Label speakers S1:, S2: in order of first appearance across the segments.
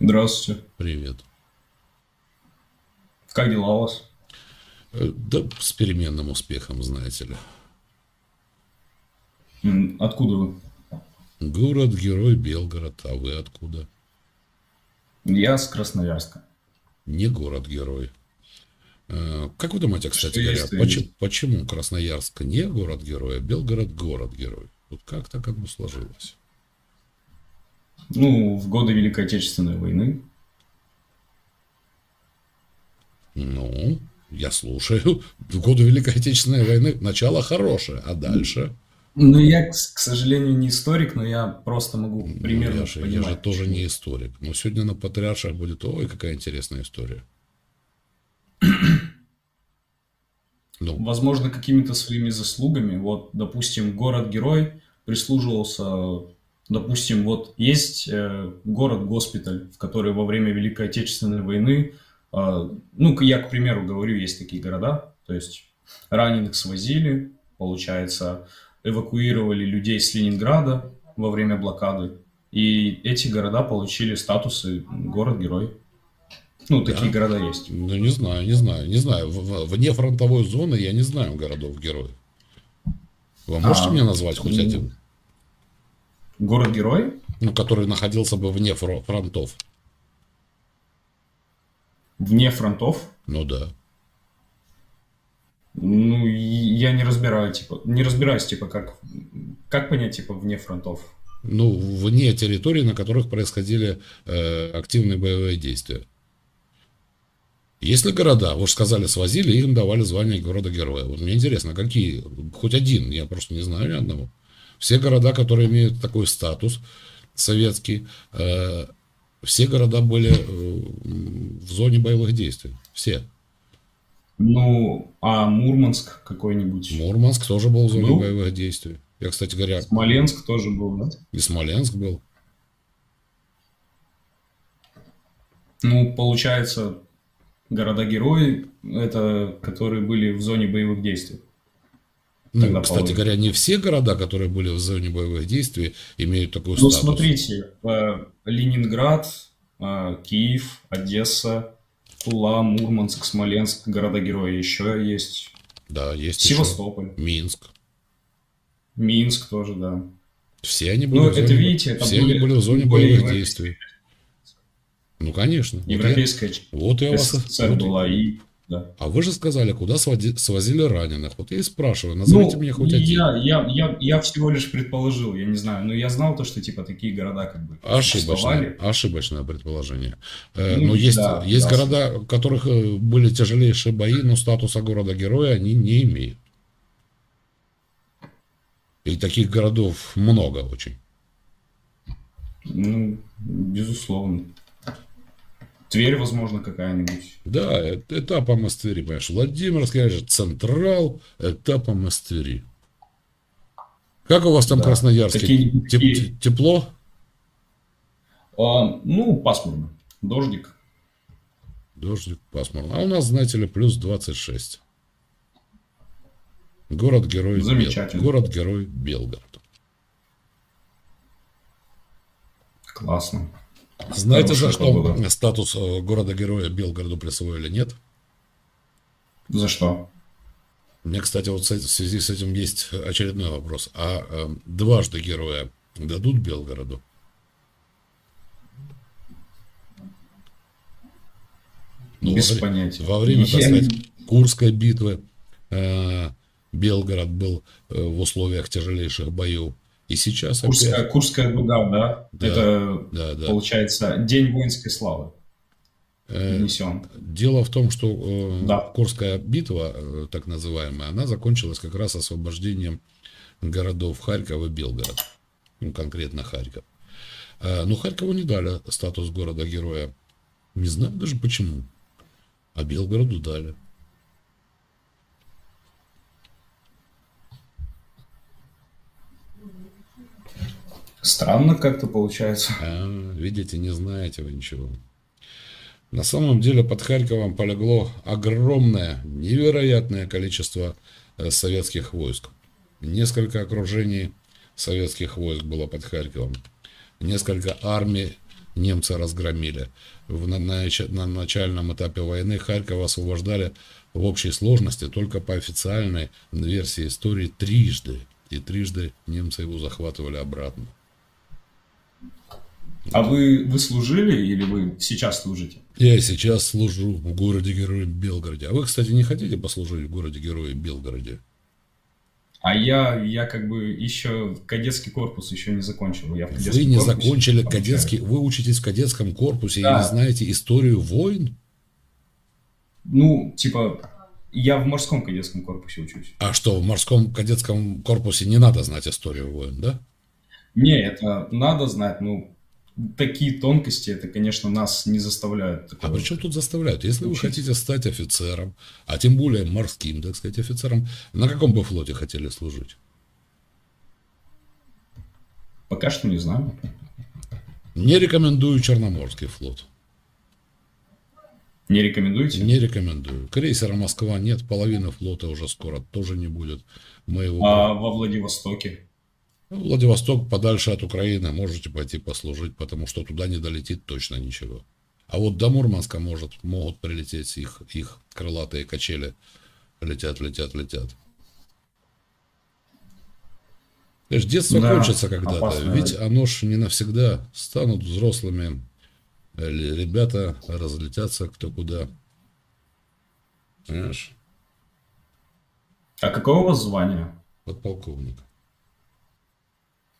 S1: Здравствуйте.
S2: Привет.
S1: Как дела у вас?
S2: Э, Да с переменным успехом, знаете ли.
S1: Откуда вы?
S2: Город-герой Белгород, а вы откуда?
S1: Я с Красноярска.
S2: Не город-герой. Э, Как вы думаете, кстати говоря, почему, почему Красноярск не город-герой, а Белгород город-герой? Вот как так оно сложилось?
S1: Ну, в годы Великой Отечественной войны.
S2: Ну, я слушаю. В годы Великой Отечественной войны начало хорошее, а дальше?
S1: Ну, я, к сожалению, не историк, но я просто могу
S2: Ну,
S1: примерно
S2: я, же, я
S1: понимать.
S2: же тоже не историк. Но сегодня на Патриарших будет, ой, какая интересная история. Ну,
S1: Возможно, какими-то своими заслугами. Вот, допустим, город-герой прислуживался... Допустим, вот есть э, город-госпиталь, в который во время Великой Отечественной войны... э, ну, я, к примеру, говорю, есть такие города. То есть раненых свозили, получается, эвакуировали людей с Ленинграда во время блокады. И эти города получили статусы город-герой. Ну, такие
S2: Да.
S1: города есть.
S2: ну, не знаю, не знаю, не знаю. В- в- Вне фронтовой зоны я не знаю городов-героев. Вы можете
S1: А,
S2: мне назвать хоть
S1: ну,
S2: один?
S1: Город-герой?
S2: Ну, который находился бы вне фро- фронтов.
S1: Вне фронтов?
S2: Ну да.
S1: Ну, я не разбираю, типа, не разбираюсь, типа, как, как понять, типа, вне фронтов.
S2: Ну, вне территорий, на которых происходили э, активные боевые действия. Если города, вы же сказали, свозили, им давали звание города-героя. Вот мне интересно, какие? Хоть один, я просто не знаю ни одного. Все города, которые имеют такой статус советский, э, все города были э, в зоне боевых действий. Все.
S1: Ну, а Мурманск какой-нибудь?
S2: Мурманск тоже был в зоне
S1: Ну.
S2: боевых действий. Я, кстати говоря,
S1: Смоленск тоже был, да?
S2: и Смоленск был.
S1: Ну, получается, города-герои, это которые были в зоне боевых действий.
S2: Ну,
S1: Тогда
S2: кстати говоря, не все города, которые были в зоне боевых действий, имеют такой
S1: Ну,
S2: статус.
S1: смотрите, э, Ленинград, э, Киев, Одесса, Тула, Мурманск, Смоленск, города-герои еще есть.
S2: Да, есть еще
S1: Севастополь,
S2: Минск.
S1: Минск тоже, да.
S2: Все они были,
S1: Ну,
S2: в, зоне,
S1: это, видите, это
S2: все они были в зоне боевых
S1: европейская-
S2: действий. Ну, конечно. Вот я-
S1: Европейская часть
S2: Вот я, вас... Вот-
S1: была и... Да.
S2: А вы же сказали, куда своди- свозили раненых. Вот я и спрашиваю, назовите
S1: Ну,
S2: мне хоть один.
S1: я, я, я, я всего лишь предположил, я не знаю, но я знал то, что типа такие города как бы
S2: Ошибочное, ошибочное предположение. Э,
S1: Ну,
S2: но есть,
S1: да,
S2: есть
S1: да.
S2: города, в которых э, были тяжелейшие бои, но статуса города-героя они не имеют. И таких городов много очень.
S1: Ну, безусловно. Тверь, возможно, какая-нибудь.
S2: Да, этапом из Твери, понимаешь. Владимирский, конечно, Централ, этапом из Твери. Как у вас там
S1: Да.
S2: Красноярске? Теп-
S1: такие-
S2: те- тепло?
S1: А, ну, пасмурно. Дождик.
S2: Дождик, пасмурно. А у нас, знаете ли, плюс 26. Город-герой. Бел-
S1: Замечательно.
S2: Город-герой Белгород.
S1: Классно.
S2: Знаете, за что
S1: погода.
S2: статус э, города-героя Белгороду присвоили? Нет?
S1: За что?
S2: Мне, кстати, вот в связи с этим есть очередной вопрос. А э, дважды героя дадут Белгороду? Ну,
S1: Без
S2: во
S1: понятия.
S2: Во время, так
S1: Я-
S2: сказать, Курской битвы э, Белгород был э, в условиях тяжелейших боев. И сейчас
S1: Курская,
S2: опять...
S1: Курская дуга, да?
S2: Да,
S1: Это,
S2: Да, да.
S1: получается, День воинской славы
S2: Э,
S1: внесен.
S2: Дело в том, что э,
S1: Да.
S2: Курская битва, э, так называемая, она закончилась как раз освобождением городов Харьков и Белгород. Ну, конкретно Харьков. Э, но Харькову не дали статус города-героя. Не знаю даже почему. А Белгороду дали.
S1: Странно как-то получается.
S2: А, видите, не знаете вы ничего. На самом деле под Харьковом полегло огромное, невероятное количество э, советских войск. Несколько окружений советских войск было под Харьковом. Несколько армий немцы разгромили. В, на, на, на начальном этапе войны Харьков освобождали в общей сложности только по официальной версии истории трижды. И трижды немцы его захватывали обратно.
S1: А вы, вы служили или вы сейчас служите?
S2: Я сейчас служу в городе-герое Белгороде. А вы, кстати, не хотите послужить в городе-герое Белгороде?
S1: А я, я как бы еще кадетский корпус еще не закончил. Я
S2: в вы не закончили кадетский... Вы учитесь в кадетском корпусе да. и не знаете историю войн?
S1: Ну, типа, я в морском кадетском корпусе учусь.
S2: А что, в морском кадетском корпусе не надо знать историю войн, да?
S1: Не, это надо знать, ну, такие тонкости, это, конечно, нас не заставляют.
S2: А при чем тут заставляют? Если учить. вы хотите стать офицером, а тем более морским, так сказать, офицером, на каком бы флоте хотели служить?
S1: Пока что не знаю.
S2: Не рекомендую Черноморский флот.
S1: Не рекомендуете?
S2: Не рекомендую. Крейсера Москва нет, половины флота уже скоро тоже не будет.
S1: Мы его... А во Владивостоке?
S2: Владивосток подальше от Украины, можете пойти послужить, потому что туда не долетит точно ничего. А вот до Мурманска может, могут прилететь их, их крылатые качели. Летят, летят, летят. Знаешь, детство да, кончится когда-то, ведь оно ж не навсегда. Станут взрослыми ребята, разлетятся кто куда. Понимаешь?
S1: А какое у вас звание?
S2: Подполковник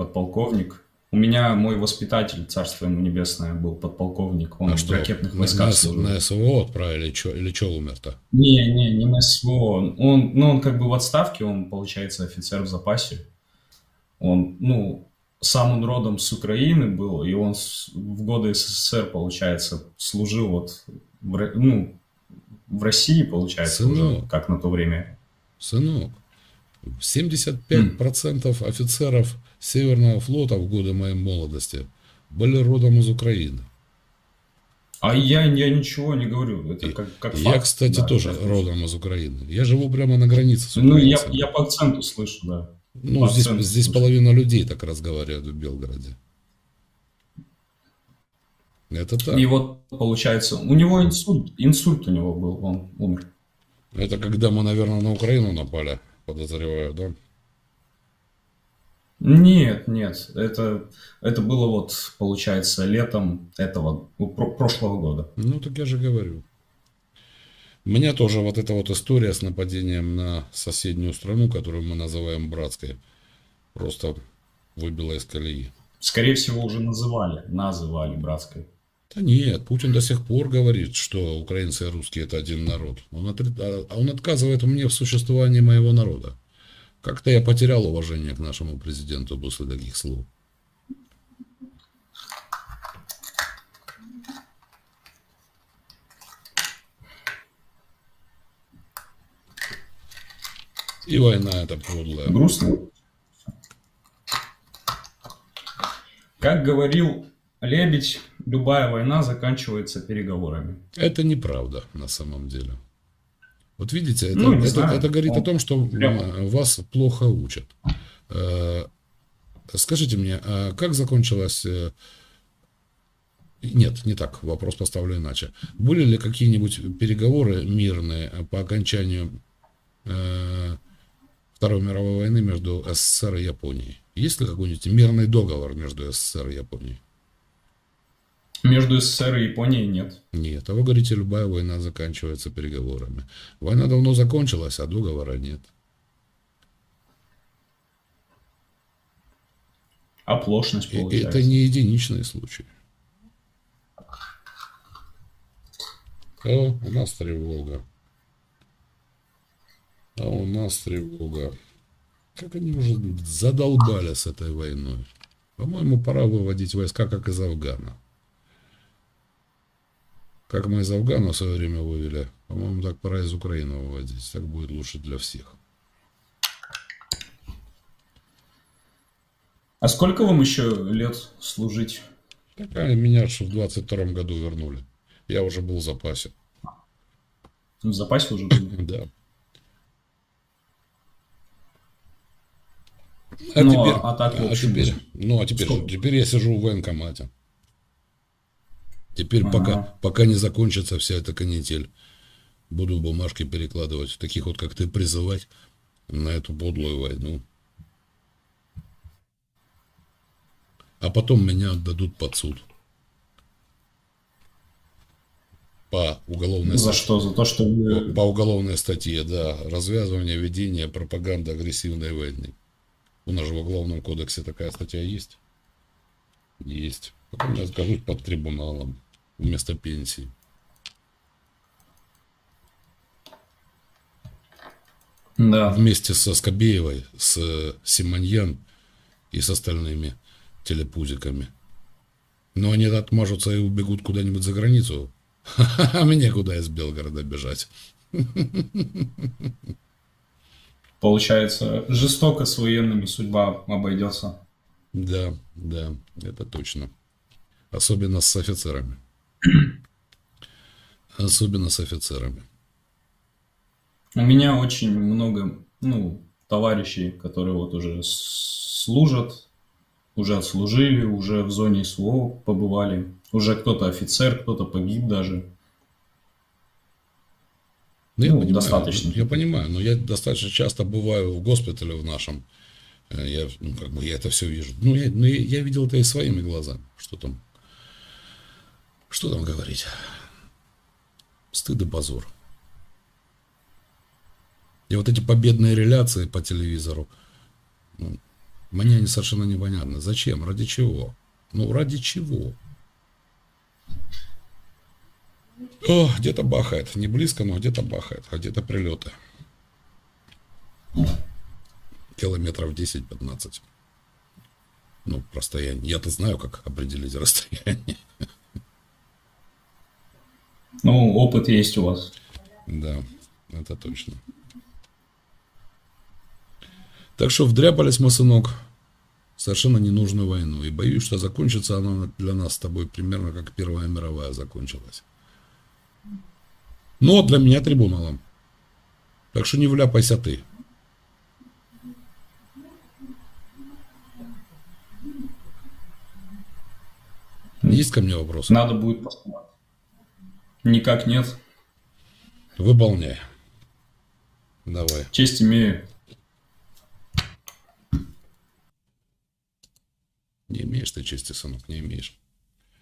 S1: подполковник. У меня мой воспитатель, царство ему небесное, был подполковник. Он а в что, ракетных войсках
S2: на, служил. На СВО отправили или что умер-то?
S1: Не, не, не на СВО. Он, ну, он как бы в отставке, он, получается, офицер в запасе. Он, ну, сам он родом с Украины был, и он в годы СССР, получается, служил вот в, ну, в России, получается, Сынок. уже, как на то время.
S2: Сынок, 75% mm. офицеров Северного флота в годы моей молодости были родом из Украины.
S1: А я, я ничего не говорю. Это как, как
S2: факт. Я, кстати, да, тоже родом из Украины. Я живу прямо на границе с
S1: Украиной. Ну, я, я по акценту слышу, да.
S2: Ну, здесь, здесь половина людей так разговаривают в Белгороде. Это так.
S1: И вот, получается, у него инсульт, инсульт у него был, он умер.
S2: Это когда мы, наверное, на Украину напали, подозреваю, да?
S1: Нет, нет, это, это было вот, получается, летом этого, ну, про, прошлого года.
S2: Ну, так я же говорю. Меня тоже вот эта вот история с нападением на соседнюю страну, которую мы называем братской, просто выбила из колеи.
S1: Скорее всего, уже называли, называли братской.
S2: Да нет, Путин до сих пор говорит, что украинцы и русские это один народ. Он, от, а он отказывает мне в существовании моего народа. Как-то я потерял уважение к нашему президенту после таких слов. И война это подлая.
S1: Грустно. Как говорил Лебедь, любая война заканчивается переговорами.
S2: Это неправда на самом деле. Вот видите, это, ну, это, это говорит о том, что прямо. вас плохо учат. Э, скажите мне, а как закончилась... Э, нет, не так, вопрос поставлю иначе. Были ли какие-нибудь переговоры мирные по окончанию э, Второй мировой войны между СССР и Японией? Есть ли какой-нибудь мирный договор между СССР и Японией?
S1: Между СССР и Японией нет.
S2: Нет, а вы говорите, любая война заканчивается переговорами. Война давно закончилась, а договора нет.
S1: Оплошность получается.
S2: Это не единичный случай. О, у нас тревога. А у нас тревога. Как они уже задолбали с этой войной. По-моему, пора выводить войска, как из Афгана. Как мы из Афгана в свое время вывели. По-моему, так пора из Украины выводить. Так будет лучше для всех.
S1: А сколько вам еще лет служить?
S2: Так, а меня что в 22 году вернули. Я уже был в запасе.
S1: В запасе уже был?
S2: Да.
S1: А ну, теперь, а так, в
S2: а теперь, ну, а теперь, теперь я сижу в военкомате. Теперь
S1: Ага.
S2: пока, пока не закончится вся эта канитель, буду бумажки перекладывать, таких вот, как ты, призывать на эту подлую войну. А потом меня отдадут под суд. По уголовной
S1: За
S2: статье.
S1: что? За то, что.
S2: По уголовной статье, да. Развязывание, ведение, пропаганда агрессивной войны. У нас же в Уголовном кодексе такая статья есть? Есть. Потом я скажусь под трибуналом вместо пенсии.
S1: Да.
S2: Вместе со Скобеевой, с Симоньян и с остальными телепузиками. Но они отмажутся и убегут куда-нибудь за границу. А мне куда из Белгорода бежать?
S1: Получается, жестоко с военными судьба обойдется.
S2: Да, да, это точно. Особенно с офицерами. Особенно с офицерами.
S1: У меня очень много, ну, товарищей, которые вот уже служат, уже отслужили, уже в зоне СВО побывали. Уже кто-то офицер, кто-то погиб даже.
S2: Ну, я
S1: Ну,
S2: понимаю,
S1: достаточно.
S2: Я понимаю, но я достаточно часто бываю в госпитале в нашем. Э, Я, ну, как бы, я это все вижу. Ну, я, ну, я видел это и своими глазами. Что там? Что там говорить? Стыд и позор. И вот эти победные реляции по телевизору, ну, мне они совершенно непонятны. Зачем? Ради чего? Ну, ради чего? О, где-то бахает. Не близко, но где-то бахает. А где-то прилеты. Километров 10-15. Ну, расстояние. Я-то знаю, как определить расстояние.
S1: Ну, опыт есть у вас.
S2: Да, это точно. Так что вдряпались мы, сынок, совершенно ненужную войну. И боюсь, что закончится она для нас с тобой примерно как Первая мировая закончилась. Но для меня трибуналом. Так что не вляпайся ты. Есть ко мне вопросы?
S1: Надо будет посмотреть. Никак нет.
S2: Выполняй. Давай.
S1: Честь имею.
S2: Не имеешь ты чести, сынок, не имеешь.